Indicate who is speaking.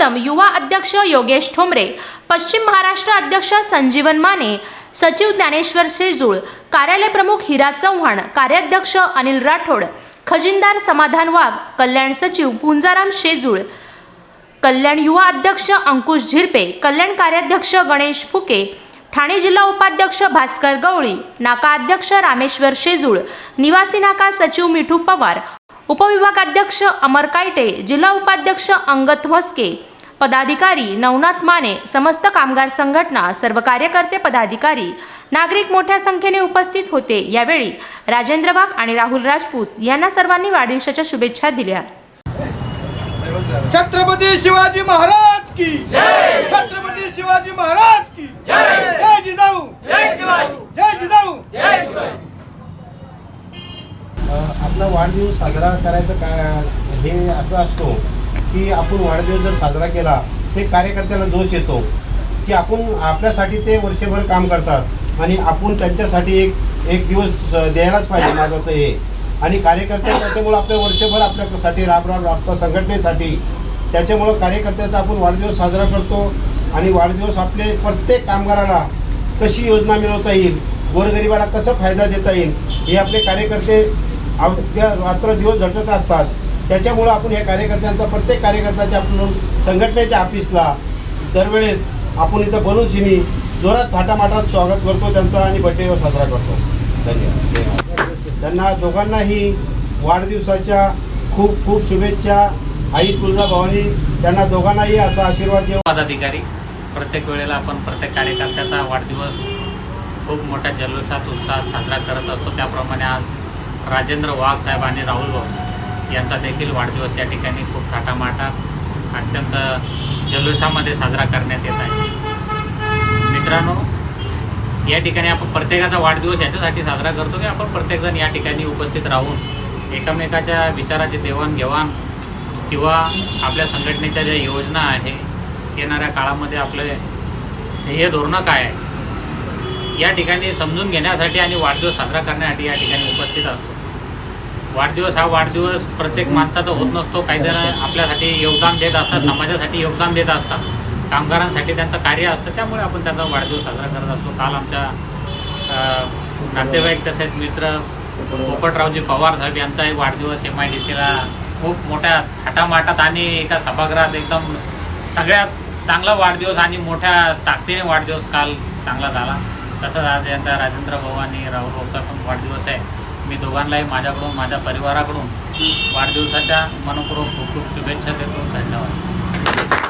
Speaker 1: कदम युवा अध्यक्ष योगेश ठोंबरे पश्चिम महाराष्ट्र अध्यक्ष संजीवन माने सचिव ज्ञानेश्वर शेजूळ कार्यालय प्रमुख हिरा चव्हाण कार्याध्यक्ष अनिल राठोड खजिनदार समाधान वाघ कल्याण सचिव पुंजाराम शेजूळ कल्याण युवा अध्यक्ष अंकुश झिरपे कल्याण कार्याध्यक्ष गणेश फुके ठाणे जिल्हा उपाध्यक्ष भास्कर गवळी नाका अध्यक्ष रामेश्वर शेजूळ निवासी नाका सचिव मिठू पवार उपविभागाध्यक्ष अमर कायटे जिल्हा उपाध्यक्ष अंगत म्हस्के पदाधिकारी नवनाथ माने समस्त कामगार संघटना सर्व कार्यकर्ते पदाधिकारी नागरिक मोठ्या संख्येने उपस्थित होते. यावेळी राजेंद्र बाग आणि राहुल राजपूत यांना सर्वांनी वाढदिवसाच्या शुभेच्छा दिल्या.
Speaker 2: छत्रपती शिवाजी महाराज की छत्रपती शिवाजी महाराज की जय जय जिजाऊ जय शिवाजी जय जिजाऊ जय
Speaker 3: अ, आपला वाढदिवस साजरा करायचं काय हे असं असतो की आपण वाढदिवस जर साजरा केला ते कार्यकर्त्याला जोश येतो की आपण आपल्यासाठी ते वर्षभर काम करतात आणि आपण त्यांच्यासाठी एक एक दिवस द्यायलाच पाहिजे माझं तर हे. आणि कार्यकर्ते त्याच्यामुळं आपल्या वर्षभर आपल्यासाठी राब राब राबता संघटनेसाठी त्याच्यामुळं कार्यकर्त्याचा आपण वाढदिवस साजरा करतो आणि वाढदिवस आपले प्रत्येक कामगाराला कशी योजना मिळवता येईल गोरगरिबाला कसं फायदा देता येईल हे आपले कार्यकर्ते रात्र दिवस झटत असतात त्याच्यामुळं आपण या कार्यकर्त्यांचा प्रत्येक कार्यकर्त्याच्या आपण संघटनेच्या ऑफिसला दरवेळेस आपण इथं बोलून जोरात थाटामाटात स्वागत करतो त्यांचा आणि बड्डेवर साजरा करतो. धन्यवाद. त्यांना दोघांनाही वाढदिवसाच्या खूप खूप शुभेच्छा. आई तुळजाभवानी त्यांना दोघांनाही असा आशीर्वाद देऊ
Speaker 4: पदाधिकारी प्रत्येक वेळेला आपण प्रत्येक कार्यकर्त्याचा वाढदिवस खूप मोठ्या जल्लोषात उत्साहात साजरा करत असतो. त्याप्रमाणे आज राजेंद्र वाघ साहेब आणि राहुल भाऊ यांचा देखील वाढदिवस या ठिकाणी खूप थाटामाटात अत्यंत जल्लोषामध्ये साजरा करण्यात येत आहे. मित्रांनो या ठिकाणी आपण प्रत्येकाचा वाढदिवस याच्यासाठी साजरा करतो की आपण प्रत्येकजण या ठिकाणी उपस्थित राहून एकमेकाच्या विचाराची देवाणघेवाण किंवा आपल्या संघटनेच्या ज्या योजना आहे येणाऱ्या काळामध्ये आपले हे धोरणं काय आहे या ठिकाणी समजून घेण्यासाठी आणि वाढदिवस साजरा करण्यासाठी या ठिकाणी उपस्थित असतो. वाढदिवस हा वाढदिवस प्रत्येक माणसाचा होत नसतो. काहीजण आपल्यासाठी योगदान देत असतात समाजासाठी योगदान देत असतात. कामगारांसाठी त्यांचं कार्य असतं त्यामुळे आपण त्यांचा वाढदिवस साजरा करत असतो. काल आमच्या नातेवाईक तसेच मित्र पोपटरावजी पवार साहेब यांचा एक वाढदिवस एम आय डी सीला खूप मोठ्या थाटामाटात आणि एका सभागृहात एकदम सगळ्यात चांगला वाढदिवस आणि मोठ्या ताकदीने वाढदिवस काल चांगला झाला. तसंच आज यांचा राजेंद्र भाऊ आणि राहुल भाऊचा पण वाढदिवस आहे. मी दोघांनाही माझ्याकडून माझ्या परिवाराकडून वाढदिवसाच्या मनपूर्वक खूप खूप शुभेच्छा देतो. धन्यवाद.